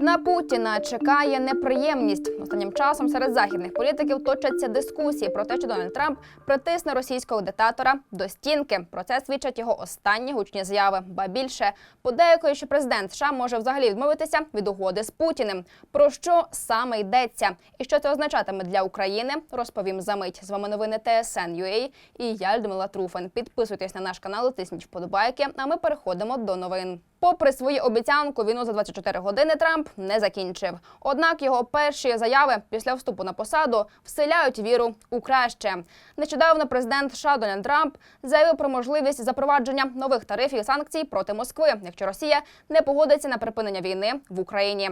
На Путіна чекає неприємність. Останнім часом серед західних політиків точаться дискусії про те, що Дональд Трамп притисне російського диктатора до стінки. Про це свідчать його останні гучні заяви. Ба більше подейкує, що президент США може взагалі відмовитися від угоди з Путіним. Про що саме йдеться і що це означатиме для України, розповім за мить. З вами новини TSN.ua і я Людмила Труфан. Підписуйтесь на наш канал, тисніть вподобайки. А ми переходимо до новин. Попри свою обіцянку, війну за 24 години Трамп не закінчив. Однак його перші заяви після вступу на посаду вселяють віру у краще. Нещодавно президент США Трамп заявив про можливість запровадження нових тарифів і санкцій проти Москви, якщо Росія не погодиться на припинення війни в Україні.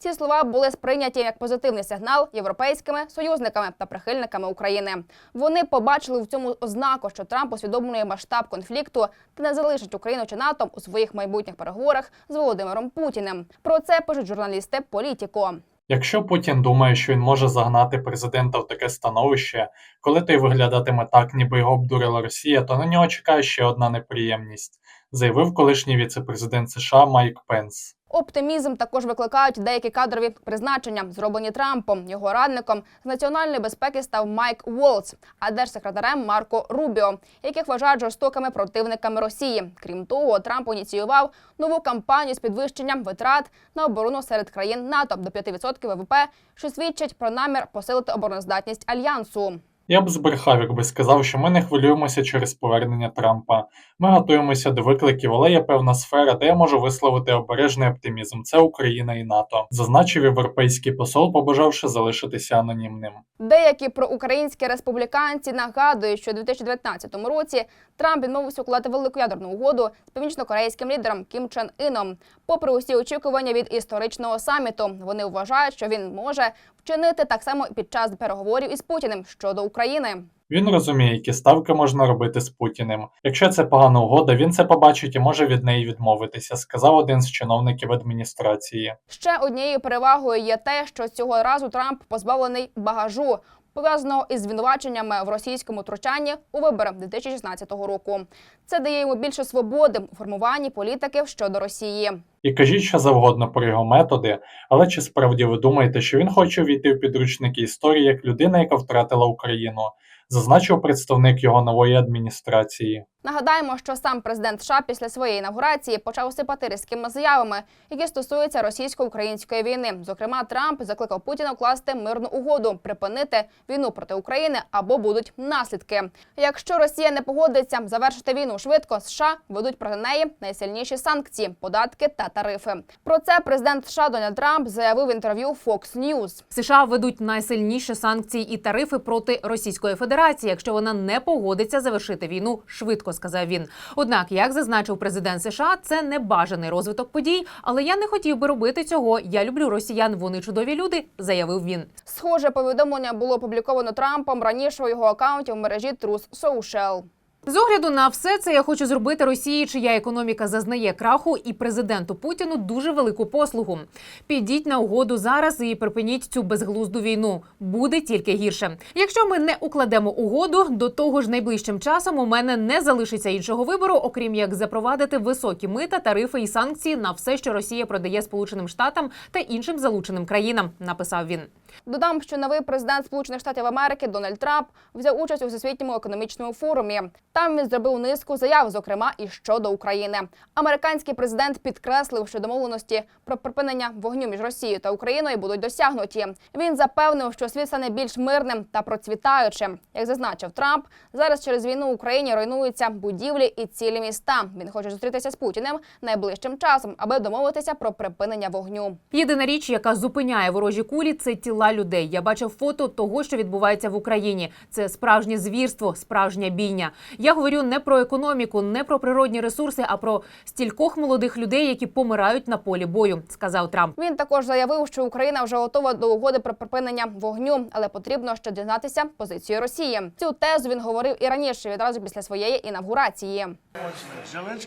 Ці слова були сприйняті як позитивний сигнал європейськими союзниками та прихильниками України. Вони побачили в цьому ознаку, що Трамп усвідомлює масштаб конфлікту та не залишить Україну чи НАТО у своїх майбутніх переговорах з Володимиром Путіним. Про це пишуть журналісти Політіко. Якщо Путін думає, що він може загнати президента в таке становище, коли той виглядатиме так, ніби його обдурила Росія, то на нього чекає ще одна неприємність, заявив колишній віце-президент США Майк Пенс. Оптимізм також викликають деякі кадрові призначення, зроблені Трампом. Його радником з національної безпеки став Майк Уолтс, а держсекретарем Марко Рубіо, яких вважають жорстокими противниками Росії. Крім того, Трамп ініціював нову кампанію з підвищення витрат на оборону серед країн НАТО до 5% ВВП, що свідчить про намір посилити обороноздатність альянсу. Я б збрехав, якби сказав, що ми не хвилюємося через повернення Трампа. Ми готуємося до викликів, але є певна сфера, де я можу висловити обережний оптимізм. Це Україна і НАТО, зазначив європейський посол, побажавши залишитися анонімним. Деякі проукраїнські республіканці нагадують, що у 2019 році Трамп відмовився укладати велику ядерну угоду з північно-корейським лідером Кім Чен Іном. Попри усі очікування від історичного саміту, вони вважають, що він може вчинити так само під час переговорів із Путіним щодо України. Він розуміє, які ставки можна робити з Путіним. Якщо це погана угода, він це побачить і може від неї відмовитися, сказав один з чиновників адміністрації. Ще однією перевагою є те, що цього разу Трамп позбавлений багажу. Пов'язаного із звинуваченнями в російському втручанні у вибори 2016 року. Це дає йому більше свободи у формуванні політики щодо Росії. І кажіть що завгодно про його методи, але чи справді ви думаєте, що він хоче війти в підручники історії як людина, яка втратила Україну? Зазначив представник його нової адміністрації. Нагадаємо, що сам президент США після своєї інавгурації почав сипати різкими заявами, які стосуються російсько-української війни. Зокрема, Трамп закликав Путіна укласти мирну угоду, припинити війну проти України або будуть наслідки. Якщо Росія не погодиться завершити війну швидко, США ведуть проти неї найсильніші санкції, податки та тарифи. Про це президент США Дональд Трамп заявив в інтерв'ю Fox News. США ведуть найсильніші санкції і тарифи проти Російської Федерації, якщо вона не погодиться завершити війну швидко, сказав він. Однак, як зазначив президент США, це не бажаний розвиток подій, але я не хотів би робити цього. Я люблю росіян. Вони чудові люди, заявив він. Схоже повідомлення було опубліковано Трампом раніше у його акаунті в мережі Truth Social. З огляду на все це я хочу зробити Росії, чия економіка зазнає краху, і президенту Путіну дуже велику послугу. Підіть на угоду зараз і припиніть цю безглузду війну. Буде тільки гірше. Якщо ми не укладемо угоду, до того ж найближчим часом у мене не залишиться іншого вибору, окрім як запровадити високі мита, тарифи і санкції на все, що Росія продає Сполученим Штатам та іншим залученим країнам. Написав він. Додам, що новий президент Сполучених Штатів Америки Дональд Трамп взяв участь у всесвітньому економічному форумі. Там він зробив низку заяв, зокрема і щодо України. Американський президент підкреслив, що домовленості про припинення вогню між Росією та Україною будуть досягнуті. Він запевнив, що світ стане більш мирним та процвітаючим. Як зазначив Трамп, зараз через війну в Україні руйнуються будівлі і цілі міста. Він хоче зустрітися з Путіним найближчим часом, аби домовитися про припинення вогню. Єдина річ, яка зупиняє ворожі кулі, це тіла людей. Я бачив фото того, що відбувається в Україні. Це справжнє звірство, справжня бійня. Я говорю не про економіку, не про природні ресурси, а про стількох молодих людей, які помирають на полі бою, сказав Трамп. Він також заявив, що Україна вже готова до угоди про припинення вогню, але потрібно ще дізнатися позицію Росії. Цю тезу він говорив і раніше, відразу після своєї інавгурації.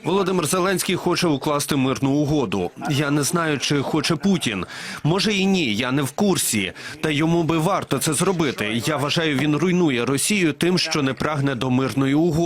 Володимир Зеленський хоче укласти мирну угоду. Я не знаю, чи хоче Путін. Може і ні, я не в курсі. Та йому би варто це зробити. Я вважаю, він руйнує Росію тим, що не прагне до мирної угоди.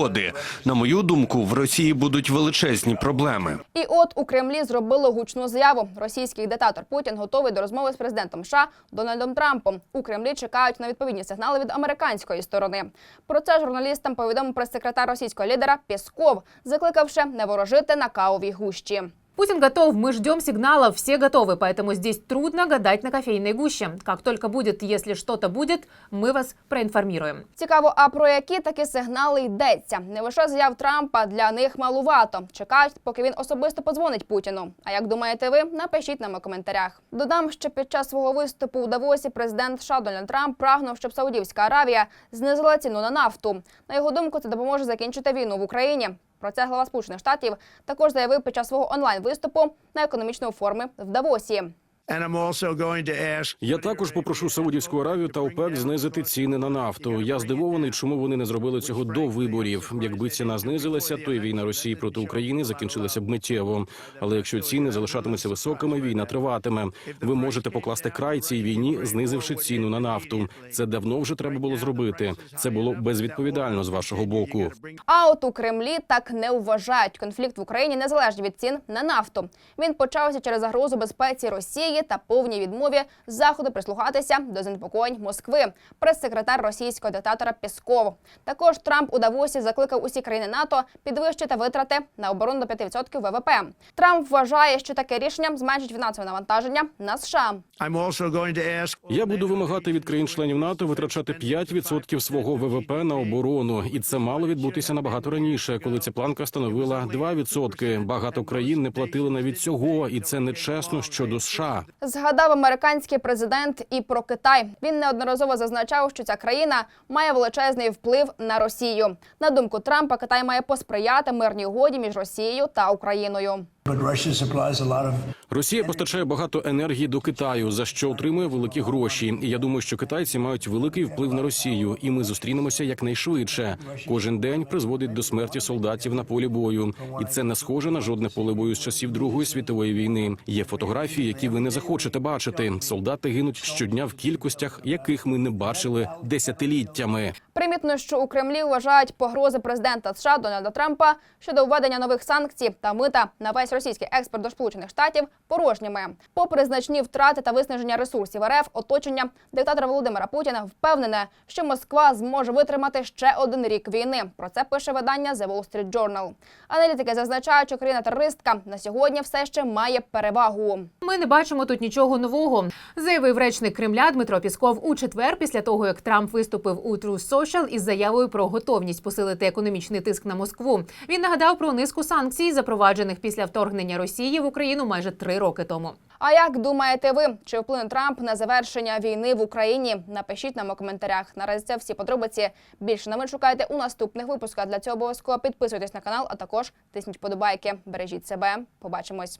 На мою думку, в Росії будуть величезні проблеми. І от у Кремлі зробили гучну заяву. Російський диктатор Путін готовий до розмови з президентом США Дональдом Трампом. У Кремлі чекають на відповідні сигнали від американської сторони. Про це журналістам повідомив прес-секретар російського лідера Пєсков, закликавши не ворожити на кавовій гущі. Путин готов, мы ждем сигналов, все готовы, поэтому здесь трудно гадать на кофейной гуще. Как только будет, если что-то будет, мы вас проинформируем. Цікаво, а про які такі сигнали йдеться? Не лише заяв Трампа для них малувато. Чекають, поки він особисто подзвонить Путіну. А як думаєте ви? Напишіть нам у коментарях. Додам, що під час свого виступу у Давосі президент США Дональд Трамп прагнув, щоб Саудівська Аравія знизила ціну на нафту. На його думку, це допоможе закінчити війну в Україні. Про це глава Сполучених Штатів також заявив під час свого онлайн виступу на економічному форумі в Давосі. And I'm also going to ask Я також попрошу Саудівську Аравію та ОПЕК знизити ціни на нафту. Я здивований, чому вони не зробили цього до виборів. Якби ціна знизилася, то і війна Росії проти України закінчилася б миттєво. Але якщо ціни залишатимуться високими, війна триватиме. Ви можете покласти край цій війні, знизивши ціну на нафту. Це давно вже треба було зробити. Це було безвідповідально з вашого боку. А от у Кремлі так не вважають. Конфлікт в Україні незалежний від цін на нафту. Він почався через загрозу безпеці Росії та повній відмові заходу прислухатися до занепокоєнь Москви. Прес-секретар російського диктатора Пєсков. Також Трамп у Давосі закликав усі країни НАТО підвищити витрати на оборону до 5% ВВП. Трамп вважає, що таке рішення зменшить фінансове навантаження на США. Я буду вимагати від країн-членів НАТО витрачати 5% свого ВВП на оборону, і це мало відбутися набагато раніше, коли ця планка становила 2%. Багато країн не платили навіть цього, і це нечесно щодо США. Згадав американський президент і про Китай. Він неодноразово зазначав, що ця країна має величезний вплив на Росію. На думку Трампа, Китай має посприяти мирній угоді між Росією та Україною. Росія постачає багато енергії до Китаю, за що отримує великі гроші. І я думаю, що китайці мають великий вплив на Росію, і ми зустрінемося якнайшвидше. Кожен день призводить до смерті солдатів на полі бою, і це не схоже на жодне поле бою з часів Другої світової війни. Є фотографії, які ви не захочете бачити. Солдати гинуть щодня в кількостях, яких ми не бачили десятиліттями. Примітно, що у Кремлі вважають погрози президента США Дональда Трампа щодо введення нових санкцій та мита на весь російський експорт до Сполучених Штатів порожніми. Попри значні втрати та виснаження ресурсів РФ, оточення диктатора Володимира Путіна впевнене, що Москва зможе витримати ще один рік війни. Про це пише видання The Wall Street Journal. Аналітики зазначають, що країна-терористка на сьогодні все ще має перевагу. Ми не бачимо тут нічого нового, заявив речник Кремля Дмитро Пісков у четвер, після того як Трамп виступив у True Social із заявою про готовність посилити економічний тиск на Москву. Він нагадав про низку санкцій, запроваджених після вторгнення Росії в Україну майже три роки тому. А як думаєте ви, чи вплине Трамп на завершення війни в Україні? Напишіть нам у коментарях. Наразі це всі подробиці. Більше новин шукайте у наступних випусках. Для цього обов'язково підписуйтесь на канал, а також тисніть подобайки. Бережіть себе. Побачимось.